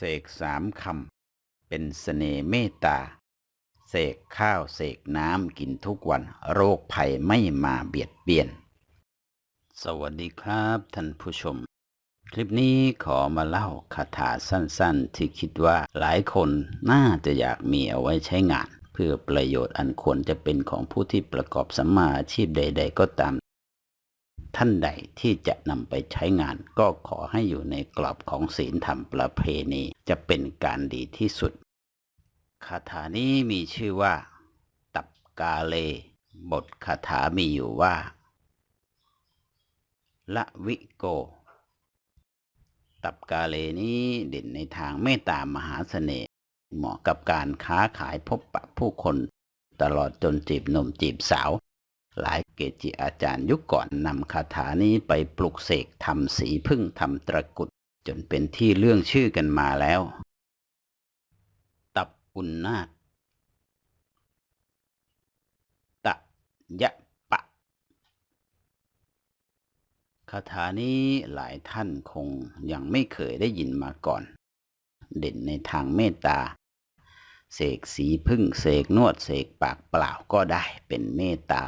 เสกสามคำ เป็นเสน่ห์เมตตา เสกข้าวเสกน้ำกินทุกวัน โรคภัยไม่มาเบียดเบียน สวัสดีครับท่านผู้ชม คลิปนี้ขอมาเล่าคาถาสั้นๆ ที่คิดว่าหลายคนน่าจะอยากมีเอาไว้ใช้งาน เพื่อประโยชน์อันควรจะเป็นของผู้ที่ประกอบสัมมาอาชีพใด ๆ ก็ตาม ท่านใดที่จะนำไปใช้งานก็ขอให้อยู่ในกรอบของศีลธรรมประเพณีจะเป็นการดีที่สุด คาถานี้มีชื่อว่า ตับกาเล บทคาถามีอยู่ว่า ละวิโก ตับกาเลนี้เด่นในทางเมตตามหาเสน่ห์เหมาะกับการค้าขายพบปะผู้คน ตลอดจนจีบหนุ่มจีบสาว หลายเกจิอาจารย์ยุคก่อนนำคาถานี้ไปปลุกเสกทำสีพึ่งทำตะกุด จนเป็นที่เรื่องชื่อกันมาแล้ว ตับอุนนาตะยะปะ คาถานี้หลายท่านคงยังไม่เคยได้ยินมาก่อน เด่นในทางเมตตาเสกสีพึ่งเสกนวดเสกปากเปล่าก็ได้เป็นเมตตา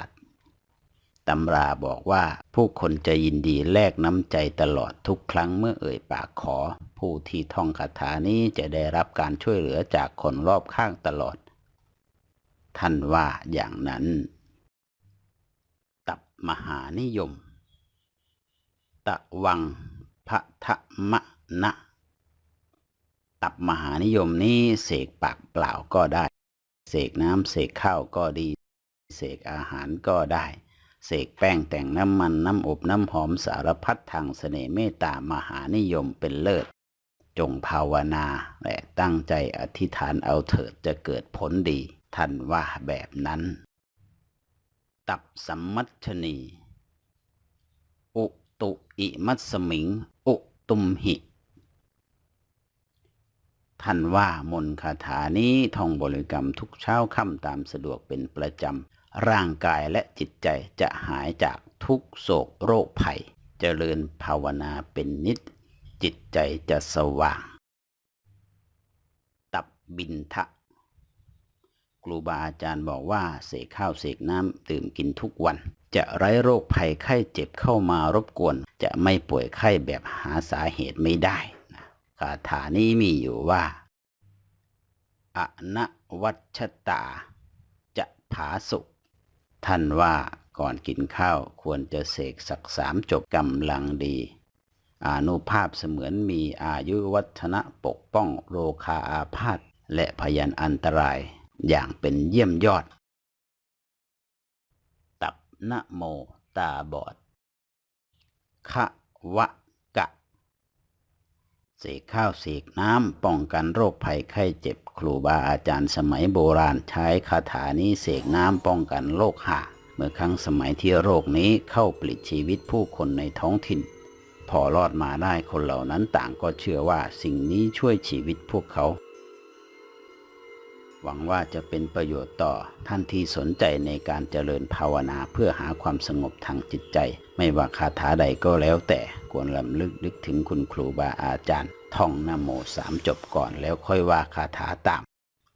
ตำราบอกว่า ผู้คนจะยินดีแลกน้ำใจตลอดทุกครั้งเมื่อเอ่ยปากขอ ผู้ที่ท่องคาถานี้จะได้รับการช่วยเหลือจากคนรอบข้างตลอด ท่านว่าอย่างนั้น ตับมหานิยม ตะวังพระทะมะนะตับมหานิยมนี้เสกปากเปล่าก็ได้ เสกน้ำเสกข้าวก็ดี เสกอาหารก็ได้ เสกแป้งแต่งน้ำมันน้ำอบน้ำหอมสารพัดทางเสน่ห์เมตตามหานิยมเป็นเลิศ จงภาวนาและตั้งใจอธิษฐานเอาเถิดจะเกิดผลดี ท่านว่าแบบนั้น ตับสัมมัชนี อุตุอิมัสมิง อุตุมหิ ท่านว่ามนคาถานี้ท่องบริกรรมทุกเช้าค่ำตามสะดวกเป็นประจำ ร่างกายและจิตใจจะหายจากทุกโศกโรคภัย เจริญภาวนาเป็นนิด จิตใจจะสว่าง ตับบินทะครูบาอาจารย์บอกว่าเสกข้าวเสกน้ำดื่มกินทุกวัน จะไร้โรคภัยไข้เจ็บเข้ามารบกวน จะไม่ป่วยไข้แบบหาสาเหตุไม่ได้นะคาถานี้มีอยู่ว่าอนวัชตา จะผาสุข ท่านว่าก่อนกินข้าวควรจะเสกสักสามจบกำลังดี อานุภาพเสมือนมีอายุวัฒนะปกป้องโรคาอาพาธและพยันอันตรายอย่างเป็นเยี่ยมยอด ตับนะโมตาบอดคะวะ เสกข้าวเสกน้ำป้องกันโรคภัยไข้เจ็บครูบาอาจารย์สมัยโบราณใช้คาถานี้เสกน้ำป้องกันโรคหาเมื่อครั้งสมัยที่โรคนี้เข้าปลิดชีวิตผู้คนในท้องถิ่น พอรอดมาได้คนเหล่านั้นต่างก็เชื่อว่าสิ่งนี้ช่วยชีวิตพวกเขา หวังว่าจะเป็นประโยชน์ต่อท่านที่สนใจในการเจริญภาวนาเพื่อหาความสงบทางจิตใจ ไม่ว่าคาถาใดก็แล้วแต่ควรลำลึกนึกถึงคุณครูบาอาจารย์ ท่องนโมสามจบก่อนแล้วค่อยว่าคาถาตาม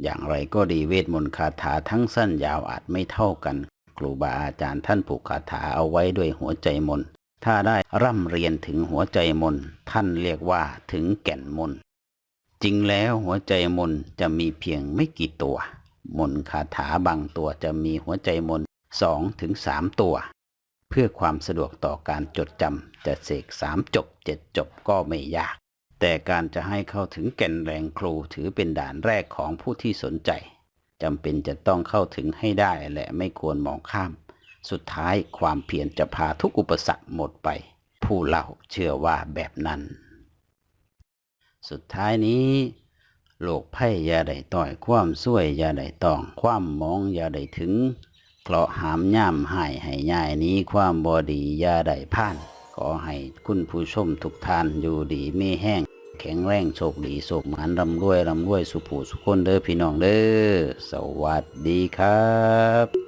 อย่างไรก็ดีเวทมนต์คาถาทั้งสั้นยาวอาจไม่เท่ากัน ครูบาอาจารย์ท่านผูกคาถาเอาไว้ด้วยหัวใจมนต์ถ้าได้ร่ำเรียนถึงหัวใจมนต์ท่านเรียกว่าถึงแก่นมน จริงแล้วหัวใจมนจะมีเพียงไม่กี่ตัว มนคาถาบางตัวจะมีหัวใจมนสองถึงสามตัว เพื่อความสะดวกต่อการจดจำจะเสกสามจบเจ็ดจบก็ไม่ยาก แต่การจะให้เข้าถึงแก่นแรงครูถือเป็นด่านแรกของผู้ที่สนใจจำเป็นจะต้องเข้าถึงให้ได้และไม่ควรมองข้าม สุดท้ายความเพียรจะพาทุกอุปสรรคหมดไป ผู้เล่าเชื่อว่าแบบนั้น สุดท้ายนี้โลกไพ่ย่าได้ต่อยความช่วยย่าได้ตอง ความมองย่าได้ถึงเคราะหามย่ำหายให้ย่ายนี้ความบอดีย่าได้พ่าน ขอให้คุณผู้ชมทุกท่านอยู่ดีไม่แห้ง แข็งแรงโชคดีโชคหมานร่ำรวยร่ำรวยสุขผู้สุขคนเด้อพี่น้องเด้อสวัสดีครับ